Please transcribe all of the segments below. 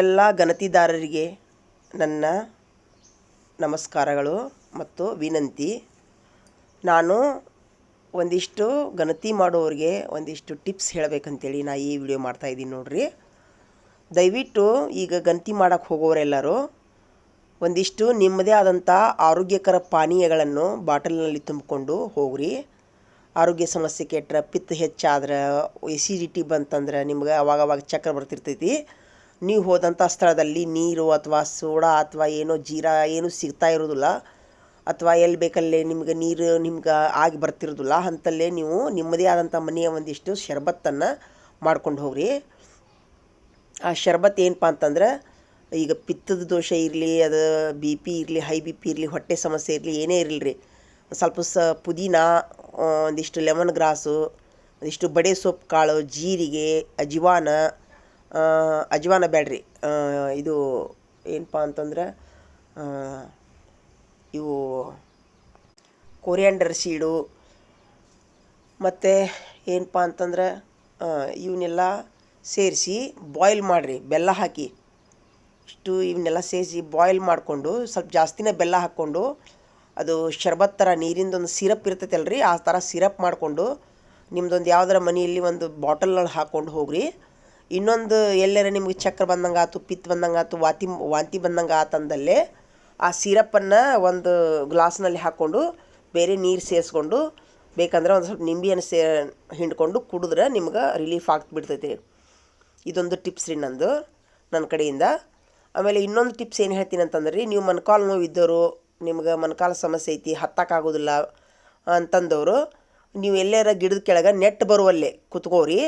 ಎಲ್ಲ ಗಣತಿದಾರರಿಗೆ ನನ್ನ ನಮಸ್ಕಾರಗಳು ಮತ್ತು ವಿನಂತಿ. ನಾನು ಒಂದಿಷ್ಟು ಗಣತಿ ಮಾಡೋರಿಗೆ ಒಂದಿಷ್ಟು ಟಿಪ್ಸ್ ಹೇಳಬೇಕಂತೇಳಿ ನಾ ಈ ವಿಡಿಯೋ ಮಾಡ್ತಾಯಿದ್ದೀನಿ ನೋಡಿರಿ. ದಯವಿಟ್ಟು ಈಗ ಗಣತಿ ಮಾಡಕ್ಕೆ ಹೋಗೋರೆಲ್ಲರೂ ಒಂದಿಷ್ಟು ನಿಮ್ಮದೇ ಆದಂಥ ಆರೋಗ್ಯಕರ ಪಾನೀಯಗಳನ್ನು ಬಾಟಲ್ನಲ್ಲಿ ತುಂಬಿಕೊಂಡು ಹೋಗ್ರಿ. ಆರೋಗ್ಯ ಸಮಸ್ಯೆ ಕೆಟ್ಟರೆ ಪಿತ್ತ ಹೆಚ್ಚಾದ್ರೆ ಎಸಿಡಿಟಿ ಬಂತಂದ್ರೆ ನಿಮ್ಗೆ ಅವಾಗವಾಗ ಅವಾಗ ಚಕ್ರ ಬರ್ತಿರ್ತೈತಿ. ನೀವು ಹೋದಂಥ ಸ್ಥಳದಲ್ಲಿ ನೀರು ಅಥವಾ ಸೋಡಾ ಅಥವಾ ಏನೋ ಜೀರಾ ಏನು ಸಿಗ್ತಾ ಇರೋದಿಲ್ಲ ಅಥವಾ ಎಲ್ಲಿ ಬೇಕಲ್ಲಿ ನಿಮ್ಗೆ ನೀರು ನಿಮ್ಗೆ ಆಗಿ ಬರ್ತಿರೋದಿಲ್ಲ ಅಂತಲ್ಲೇ ನೀವು ನಿಮ್ಮದೇ ಆದಂಥ ಮನೆಯ ಒಂದಿಷ್ಟು ಶರ್ಬತ್ತನ್ನು ಮಾಡ್ಕೊಂಡು ಹೋಗ್ರಿ. ಆ ಶರ್ಬತ್ ಏನಪ್ಪ ಅಂತಂದ್ರೆ, ಈಗ ಪಿತ್ತದ ದೋಷ ಇರಲಿ, ಅದು ಬಿ ಪಿ ಇರಲಿ, ಹೈ ಬಿ ಪಿ ಇರಲಿ, ಹೊಟ್ಟೆ ಸಮಸ್ಯೆ ಇರಲಿ, ಏನೇ ಇರಲಿ ಸ್ವಲ್ಪ ಸ ಪುದೀನ ಒಂದಿಷ್ಟು ಲೆಮನ್ ಗ್ರಾಸು, ಒಂದಿಷ್ಟು ಬಡೆ ಸೊಪ್ಪು ಕಾಳು, ಜೀರಿಗೆ ಅಜ್ವಾನ ಅಜ್ವಾನ ಬ್ಯಾಡ್ರಿ. ಇದು ಏನಪ್ಪ ಅಂತಂದ್ರೆ ಇವು ಕೊರಿಯಾಂಡರ್ ಸೀಡು ಮತ್ತು ಏನಪ್ಪ ಅಂತಂದ್ರೆ ಇವನ್ನೆಲ್ಲ ಸೇರಿಸಿ ಬಾಯ್ಲ್ ಮಾಡಿರಿ, ಬೆಲ್ಲ ಹಾಕಿ. ಇಷ್ಟು ಇವನ್ನೆಲ್ಲ ಸೇರಿಸಿ ಬಾಯ್ಲ್ ಮಾಡಿಕೊಂಡು, ಸ್ವಲ್ಪ ಜಾಸ್ತಿನೇ ಬೆಲ್ಲ ಹಾಕ್ಕೊಂಡು, ಅದು ಶರ್ಬತ್ ಥರ ನೀರಿಂದೊಂದು ಸಿರಪ್ ಇರ್ತೈತಲ್ರಿ, ಆ ಥರ ಸಿರಪ್ ಮಾಡಿಕೊಂಡು ನಿಮ್ಮದೊಂದು ಯಾವ್ದಾರ ಮನೆಯಲ್ಲಿ ಒಂದು ಬಾಟಲ್ನಲ್ಲಿ ಹಾಕ್ಕೊಂಡು ಹೋಗ್ರಿ. ಇನ್ನೊಂದು ಎಲ್ಲರ ನಿಮಗೆ ಚಕ್ರ ಬಂದಂಗೆ ಆಯ್ತು ಪಿತ್ ಬಂದಂಗೆ ಆಯ್ತು ವಾತಿ, ವಾಂತಿ ಬಂದಂಗೆ ಆತಂದಲ್ಲೇ ಆ ಸಿರಪ್ಪನ್ನು ಒಂದು ಗ್ಲಾಸ್ನಲ್ಲಿ ಹಾಕ್ಕೊಂಡು ಬೇರೆ ನೀರು ಸೇರಿಸ್ಕೊಂಡು ಬೇಕಂದ್ರೆ ಒಂದು ಸ್ವಲ್ಪ ನಿಂಬೆಯನ್ನು ಸೇ, ಹಿಂಡ್ಕೊಂಡು ಕುಡಿದ್ರೆ ನಿಮ್ಗೆ ರಿಲೀಫ್ ಆಗ್ತಿಬಿಡ್ತೈತಿ ಇದೊಂದು ಟಿಪ್ಸ್ ರೀ ನಂದು ನನ್ನ ಕಡೆಯಿಂದ. ಆಮೇಲೆ ಇನ್ನೊಂದು ಟಿಪ್ಸ್ ಏನು ಹೇಳ್ತೀನಿ ಅಂತಂದ್ರೆ ರೀ, ನೀವು ಮನ್ಕಾಲು ನೋವು ಇದ್ದವರು ನಿಮ್ಗೆ ಮೊಣಕಾಲು ಸಮಸ್ಯೆ ಐತಿ, ಹತ್ತಕ್ಕಾಗೋದಿಲ್ಲ ಅಂತಂದವರು, ನೀವು ಎಲ್ಲಾರ ಗಿಡದ ಕೆಳಗೆ ನೆಟ್ ಬರುವಲ್ಲೇ ಕುತ್ಕೋರಿ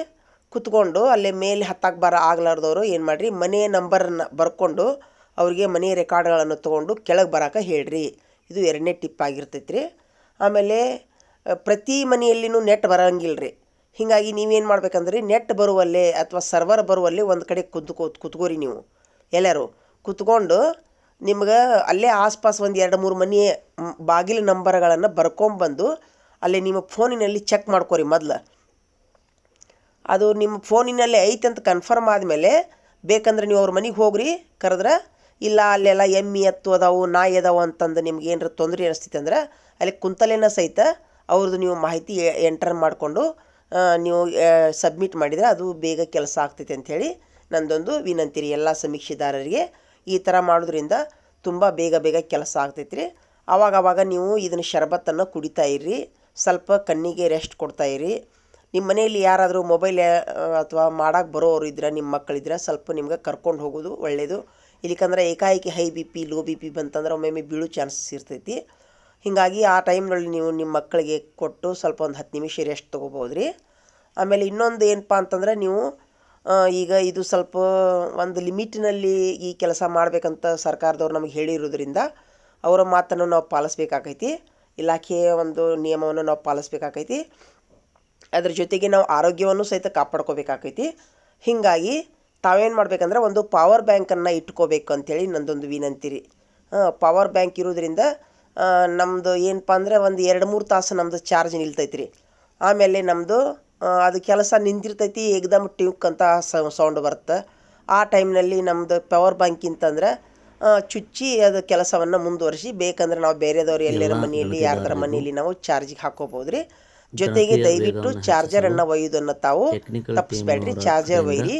ಕುತ್ಕೊಂಡು ಅಲ್ಲೇ ಮೇಲೆ ಹತ್ತಕ್ಕೆ ಬರ ಆಗ್ಲಾರ್ದವರು ಏನು ಮಾಡಿರಿ? ಮನೆ ನಂಬರನ್ನ ಬರ್ಕೊಂಡು ಅವ್ರಿಗೆ ಮನೆ ರೆಕಾರ್ಡ್ಗಳನ್ನು ತೊಗೊಂಡು ಕೆಳಗೆ ಬರೋಕೆ ಹೇಳ್ರಿ. ಇದು ಎರಡನೇ ಟಿಪ್ ಆಗಿರ್ತೈತೆ ರೀ ಆಮೇಲೆ ಪ್ರತಿ ಮನೆಯಲ್ಲಿನೂ ನೆಟ್ ಬರೋಂಗಿಲ್ಲ ರೀ ಹೀಗಾಗಿ ನೀವೇನು ಮಾಡ್ಬೇಕಂದ್ರೆ? ನೆಟ್ ಬರುವಲ್ಲೇ ಅಥವಾ ಸರ್ವರ್ ಬರುವಲ್ಲಿ ಒಂದು ಕಡೆ ಕುತ್ಕೋ, ಕುತ್ಕೋರಿ ನೀವು. ಎಲ್ಲರೂ ಕುತ್ಕೊಂಡು ನಿಮ್ಗೆ ಅಲ್ಲೇ ಆಸ್ಪಾಸ್ ಒಂದು ಎರಡು ಮೂರು ಮನೆ ಬಾಗಿಲು ನಂಬರ್ಗಳನ್ನು ಬರ್ಕೊಂಬಂದು ಅಲ್ಲೇ ನಿಮ್ಮ ಫೋನಿನಲ್ಲಿ ಚೆಕ್ ಮಾಡ್ಕೋರಿ ಮೊದ್ಲು. ಅದು ನಿಮ್ಮ ಫೋನಿನಲ್ಲಿ ಐತೆ ಅಂತ ಕನ್ಫರ್ಮ್ ಆದಮೇಲೆ ಬೇಕಂದ್ರೆ ನೀವು ಅವ್ರ ಮನೆಗೆ ಹೋಗ್ರಿ, ಕರೆದ್ರೆ, ಇಲ್ಲ ಅಲ್ಲೆಲ್ಲ ಎಮ್ಮಿ ಎತ್ತು ಅದಾವು, ನಾಯಿ ಅದಾವು ಅಂತಂದು ನಿಮ್ಗೆ ಏನಾರ ತೊಂದರೆ ಅನಿಸ್ತೈತೆ ಅಂದ್ರೆ ಅಲ್ಲಿ ಕುಂತಲೇನ ಸಹಿತ ಅವ್ರದ್ದು ನೀವು ಮಾಹಿತಿ ಎಂಟರ್ ಮಾಡಿಕೊಂಡು ನೀವು ಸಬ್ಮಿಟ್ ಮಾಡಿದರೆ ಅದು ಬೇಗ ಕೆಲಸ ಆಗ್ತೈತೆ ಅಂಥೇಳಿ ನಂದೊಂದು ವಿನಂತಿ ರೀ ಎಲ್ಲ ಸಮೀಕ್ಷೆದಾರರಿಗೆ. ಈ ಥರ ಮಾಡೋದ್ರಿಂದ ತುಂಬ ಬೇಗ ಬೇಗ ಕೆಲಸ ಆಗ್ತೈತೆ ರೀ. ಆವಾಗ ಆವಾಗ ನೀವು ಇದನ್ನು ಶರಬತ್ತನ್ನು ಕುಡಿತಾ ಇರ್ರಿ, ಸ್ವಲ್ಪ ಕಣ್ಣಿಗೆ ರೆಸ್ಟ್ ಕೊಡ್ತಾ ಇರಿ ನಿಮ್ಮ ಮನೆಯಲ್ಲಿ ಯಾರಾದರೂ ಮೊಬೈಲ್ ಅಥವಾ ಮಾಡಕ್ಕೆ ಬರೋರು ಇದ್ರೆ, ನಿಮ್ಮ ಮಕ್ಕಳಿದ್ರೆ ಸ್ವಲ್ಪ ನಿಮ್ಗೆ ಕರ್ಕೊಂಡು ಹೋಗೋದು ಒಳ್ಳೆಯದು ಇಲ್ಲಿಕಂದ್ರೆ ಏಕಾಏಕಿ high B P, low B P ಬಂತಂದ್ರೆ ಒಮ್ಮೊಮ್ಮೆ ಬೀಳೋ ಚಾನ್ಸಸ್ ಇರ್ತೈತಿ. ಹೀಗಾಗಿ ಆ ಟೈಮ್ನಲ್ಲಿ ನೀವು ನಿಮ್ಮ ಮಕ್ಕಳಿಗೆ ಕೊಟ್ಟು ಸ್ವಲ್ಪ ಒಂದು ಹತ್ತು ನಿಮಿಷ ರೆಸ್ಟ್ ತೊಗೋಬೋದು ರೀ ಆಮೇಲೆ ಇನ್ನೊಂದು ಏನಪ್ಪ ಅಂತಂದ್ರೆ ನೀವು ಈಗ ಇದು ಸ್ವಲ್ಪ ಒಂದು ಲಿಮಿಟಿನಲ್ಲಿ ಈ ಕೆಲಸ ಮಾಡಬೇಕಂತ ಸರ್ಕಾರದವ್ರು ನಮಗೆ ಹೇಳಿರೋದ್ರಿಂದ ಅವರ ಮಾತನ್ನು ನಾವು ಪಾಲಿಸ್ಬೇಕಾಕೈತಿ. ಇಲಾಖೆಯ ಒಂದು ನಿಯಮವನ್ನು ನಾವು ಪಾಲಿಸ್ಬೇಕಾಕೈತಿ. ಅದ್ರ ಜೊತೆಗೆ ನಾವು ಆರೋಗ್ಯವನ್ನು ಸಹಿತ ಕಾಪಾಡ್ಕೋಬೇಕಾಕೈತಿ ಹೀಗಾಗಿ ತಾವೇನು ಮಾಡ್ಬೇಕಂದ್ರೆ ಒಂದು ಪವರ್ ಬ್ಯಾಂಕನ್ನು ಇಟ್ಕೋಬೇಕು ಅಂಥೇಳಿ ನಂದೊಂದು ವಿನಂತಿ ರೀ. ಪವರ್ ಬ್ಯಾಂಕ್ ಇರೋದ್ರಿಂದ ನಮ್ಮದು ಏನಪ್ಪ ಅಂದ್ರೆ ಒಂದು ಎರಡು ಮೂರು ತಾಸು ನಮ್ಮದು ಚಾರ್ಜ್ ನಿಲ್ತೈತಿ ರೀ ಆಮೇಲೆ ನಮ್ಮದು ಅದು ಕೆಲಸ ನಿಂತಿರ್ತೈತಿ ಏಕ್ದಮ್ ಟ್ಯೂಕ್ ಅಂತ ಸೌಂಡ್ ಬರುತ್ತೆ. ಆ ಟೈಮ್ನಲ್ಲಿ ನಮ್ಮದು ಪವರ್ ಬ್ಯಾಂಕ್ ಅಂತಂದ್ರೆ ಚುಚ್ಚಿ ಅದು ಕೆಲಸವನ್ನು ಮುಂದುವರಿಸಿ ಬೇಕಂದ್ರೆ ನಾವು ಬೇರೆದವ್ರು ಎಲ್ಲರ ಮನೆಯಲ್ಲಿ ಯಾರ್ದಾರ ಮನೆಯಲ್ಲಿ ನಾವು ಚಾರ್ಜಿಗೆ ಹಾಕೋಬೋದು ರೀ ಜೊತೆಗೆ ದಯವಿಟ್ಟು ಚಾರ್ಜರ್ ಅನ್ನ ಒಯ್ಯೋದನ್ನ ತಾವು ತಪ್ಪಿಸ್ಬೇಡ್ರಿ ಚಾರ್ಜರ್ ಒಯ್ಯಿರಿ.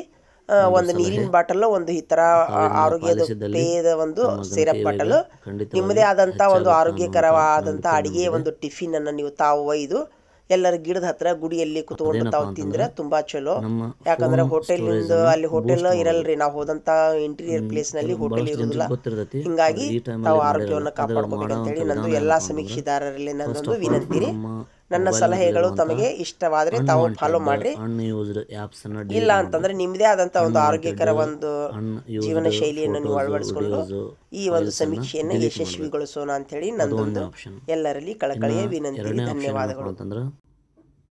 ಒಂದು ನೀರಿನ ಬಾಟಲ್ ಒಂದು ಈ ತರ ಆರೋಗ್ಯದ ಪೇಯದ ಒಂದು ಸಿರಪ್ ಬಾಟಲ್ ನಿಮ್ಮದೇ ಆದಂತ ಒಂದು ಆರೋಗ್ಯಕರವಾದಂತ ಅಡಿಗೆ ಒಂದು ಟಿಫಿನ್ ಅನ್ನ ನೀವು ತಾವು ಒಯ್ದು ಎಲ್ಲರ ಗಿಡದ ಹತ್ರ ಗುಡಿಯಲ್ಲಿ ಕುತ್ಕೊಂಡು ತಾವು ತಿಂದ್ರೆ ತುಂಬಾ ಚಲೋ. ಯಾಕಂದ್ರೆ ಹೋಟೆಲ್ ಅಲ್ಲಿ ಹೋಟೆಲ್ ಇರಲ್ರಿ. ನಾವು ಹೋದಂತ ಇಂಟೀರಿಯರ್ ಪ್ಲೇಸ್ನಲ್ಲಿ ಹೋಟೆಲ್ ಇರುವುದಿಲ್ಲ ಹಿಂಗಾಗಿ ತಾವು ಆರೋಗ್ಯವನ್ನು ಕಾಪಾಡ್ಕೋಬೇಕಂತೇಳಿ ನಂದು ಎಲ್ಲಾ ಸಮೀಕ್ಷೆದಾರರಲ್ಲಿ ನಂದೊಂದು ವಿನಂತಿ. ನನ್ನ ಸಲಹೆಗಳು ತಮಗೆ ಇಷ್ಟವಾದ್ರೆ ತಾವು ಫಾಲೋ ಮಾಡ್ರಿ. ಇಲ್ಲ ಅಂತಂದ್ರೆ ನಿಮ್ಮದೇ ಆದಂತ ಒಂದು ಆರೋಗ್ಯಕರ ಒಂದು ಜೀವನ ಶೈಲಿಯನ್ನು ನೀವು ಅಳವಡಿಸಿಕೊಂಡು ಈ ಒಂದು ಸಮೀಕ್ಷೆಯನ್ನ ಯಶಸ್ವಿಗೊಳಿಸೋಣ ಅಂತ ಹೇಳಿ ನಂದೊಂದು ಎಲ್ಲರಲ್ಲಿ ಕಳಕಳಿಯ ವಿನಂತಿ ಧನ್ಯವಾದಗಳು.